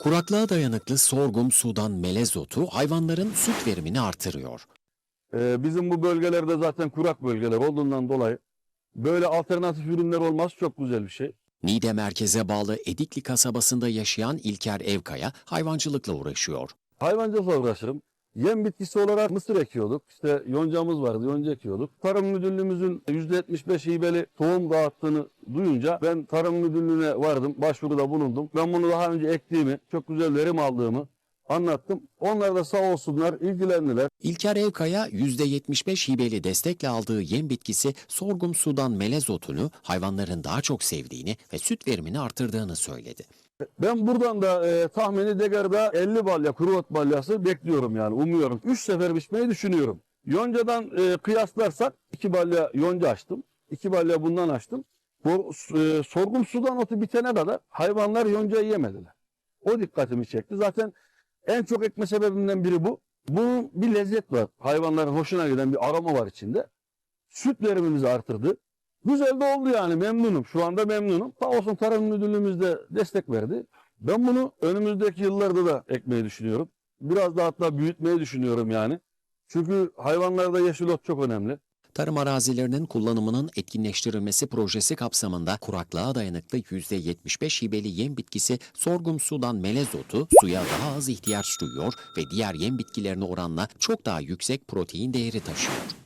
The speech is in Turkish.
Kuraklığa dayanıklı sorgum sudan melez otu hayvanların süt verimini artırıyor. Ee, bizim bu bölgelerde zaten kurak bölgeler olduğundan dolayı böyle alternatif ürünler olması çok güzel bir şey. Niğde merkeze bağlı Edikli kasabasında yaşayan İlker Evkaya hayvancılıkla uğraşıyor. Hayvancılıkla uğraşırım. Yem bitkisi olarak mısır ekiyorduk. İşte yoncamız vardı, yonca ekiyorduk. Tarım Müdürlüğümüzün %75 hibeli tohum dağıttığını duyunca ben Tarım Müdürlüğü'ne vardım, başvuruda bulundum. Ben bunu daha önce ektiğimi, çok güzel verim aldığımı anlattım. Onlar da sağ olsunlar ilgilendiler. İlker Evkaya %75 hibeli destekle aldığı yem bitkisi sorgum sudan melez otunu hayvanların daha çok sevdiğini ve süt verimini artırdığını söyledi. Ben buradan da e, tahmini Degar'da 50 balya, kuru balyası bekliyorum yani umuyorum. 3 sefer biçmeyi düşünüyorum. Yoncadan e, kıyaslarsak 2 balya yonca açtım. 2 balya bundan açtım. Bu e, sorgun sudan otu bitene kadar hayvanlar yoncayı yemediler. O dikkatimi çekti. Zaten en çok ekme sebebimden biri bu. Bunun bir lezzet var. Hayvanların hoşuna giden bir aroma var içinde. Süt verimimizi artırdı. Güzel de oldu yani memnunum. Şu anda memnunum. Sağ olsun Tarım Müdürlüğümüz de destek verdi. Ben bunu önümüzdeki yıllarda da ekmeyi düşünüyorum. Biraz da hatta büyütmeyi düşünüyorum yani. Çünkü hayvanlarda yeşil ot çok önemli. Tarım arazilerinin kullanımının etkinleştirilmesi projesi kapsamında kuraklığa dayanıklı %75 hibeli yem bitkisi sorgum sudan melez otu suya daha az ihtiyaç duyuyor ve diğer yem bitkilerine oranla çok daha yüksek protein değeri taşıyor.